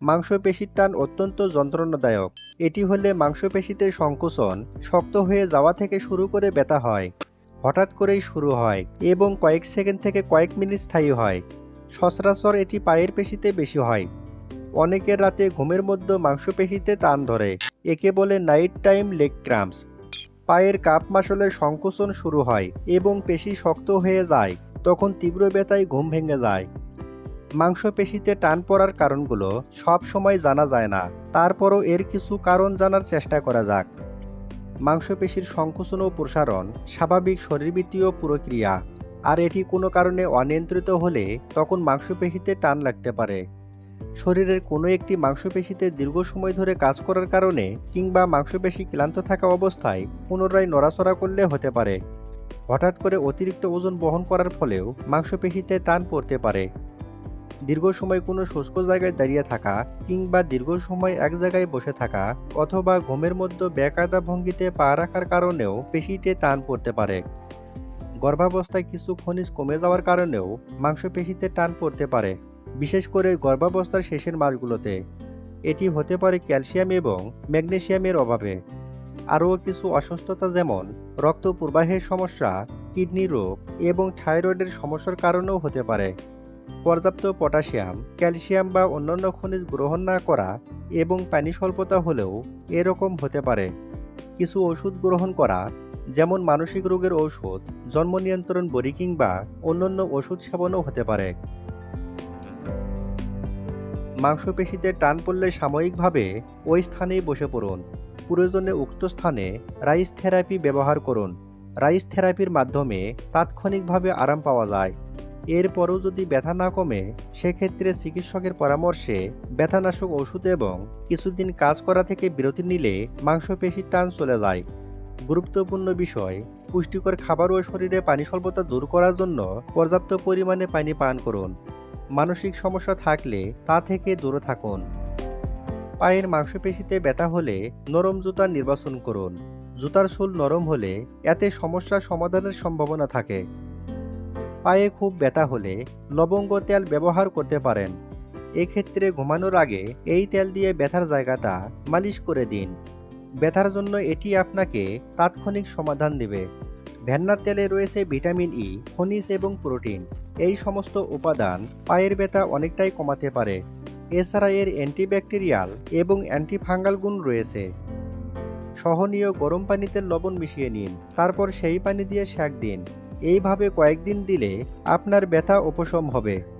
মাংসপেশির টান অত্যন্ত যন্ত্রণাদায়ক। এটি হলে মাংসপেশিতে সংকোচন শক্ত হয়ে যাওয়া থেকে শুরু করে ব্যথা হয়। হঠাৎ করেই শুরু হয় এবং কয়েক সেকেন্ড থেকে কয়েক মিনিট স্থায়ী হয়। সচরাচর এটি পায়ের পেশিতে বেশি হয়। অনেকের রাতে ঘুমের মধ্যে মাংসপেশিতে টান ধরে। একে বলে নাইট টাইম লেগ ক্রাম্পস। পায়ের কাপ মাসলের সংকোচন শুরু হয় এবং পেশি শক্ত হয়ে যায়। তখন তীব্র ব্যথায় ঘুম ভেঙে যায়। মাংসপেশিতে টান পড়ার কারণগুলো সব সময় জানা যায় না। তারপরও এর কিছু কারণ জানার চেষ্টা করা যাক। মাংসপেশির সংকোচন ও প্রসারণ স্বাভাবিক শরীরবৃত্তীয় প্রক্রিয়া। আর এটি কোনো কারণে অনিয়ন্ত্রিত হলে তখন মাংসপেশিতে টান লাগতে পারে। শরীরের কোনো একটি মাংসপেশিতে দীর্ঘ সময় ধরে কাজ করার কারণে কিংবা মাংসপেশি ক্লান্ত থাকা অবস্থায় পুনরায় নড়াচড়া করলে হতে পারে। হঠাৎ করে অতিরিক্ত ওজন বহন করার ফলেও মাংসপেশিতে টান পড়তে পারে। দীর্ঘ সময় কোনো শুষ্ক জায়গায় দাঁড়িয়ে থাকা কিংবা দীর্ঘ সময় এক জায়গায় বসে থাকা অথবা ঘুমের মধ্যে বেকায়দা ভঙ্গিতে পা রাখার কারণেও পেশিতে টান পড়তে পারে। গর্ভাবস্থায় কিছু খনিজ কমে যাওয়ার কারণেও মাংসপেশিতে টান পড়তে পারে, বিশেষ করে গর্ভাবস্থার শেষের মাসগুলোতে। এটি হতে পারে ক্যালসিয়াম এবং ম্যাগনেসিয়ামের অভাবে। আরও কিছু অসুস্থতা যেমন রক্ত প্রবাহের সমস্যা, কিডনি রোগ এবং থাইরয়েডের সমস্যার কারণেও হতে পারে। পর্যাপ্ত পটাশিয়াম, ক্যালসিয়াম বা অন্যান্য খনিজ গ্রহণ না করা এবং পানি স্বল্পতা হলেও এরকম হতে পারে। কিছু ওষুধ গ্রহণ করা, যেমন মানসিক রোগের ঔষধ, জন্ম নিয়ন্ত্রণ বড়ি কিংবা অন্যান্য ওষুধ সেবনও হতে পারে। মাংসপেশিতে টান পড়লে সাময়িকভাবে ওই স্থানেই বসে পড়ুন। প্রয়োজনে উক্ত স্থানে রাইস থেরাপি ব্যবহার করুন। রাইস থেরাপির মাধ্যমে তাৎক্ষণিকভাবে আরাম পাওয়া যায়। এরপরও যদি ব্যথা না কমে, সেক্ষেত্রে চিকিৎসকের পরামর্শে ব্যথানাশক ওষুধ এবং কিছুদিন কাজ করা থেকে বিরতি নিলে মাংসপেশির টান চলে যায়। গুরুত্বপূর্ণ বিষয়, পুষ্টিকর খাবার ও শরীরে পানি স্বল্পতা দূর করার জন্য পর্যাপ্ত পরিমাণে পানি পান করুন। মানসিক সমস্যা থাকলে তা থেকে দূরে থাকুন। পায়ের মাংসপেশিতে ব্যথা হলে নরম জুতা নির্বাচন করুন। জুতার সোল নরম হলে এতে সমস্যার সমাধানের সম্ভাবনা থাকে। পায়ে খুব ব্যথা হলে লবঙ্গ তেল ব্যবহার করতে পারেন। এক্ষেত্রে ঘুমানোর আগে এই তেল দিয়ে ব্যথার জায়গাটা মালিশ করে দিন। ব্যথার জন্য এটি আপনাকে তাৎক্ষণিক সমাধান দেবে। ভেন্নার তেলে রয়েছে ভিটামিন ই, খনিজ এবং প্রোটিন। এই সমস্ত উপাদান পায়ের ব্যথা অনেকটাই কমাতে পারে। এছাড়া এর অ্যান্টিব্যাকটেরিয়াল এবং অ্যান্টিফাঙ্গাল গুণ রয়েছে। সহনীয় গরম পানিতে লবণ মিশিয়ে নিন, তারপর সেই পানি দিয়ে শ্যাক দিন। এইভাবে কয়েকদিন দিলে আপনার ব্যথা উপশম হবে।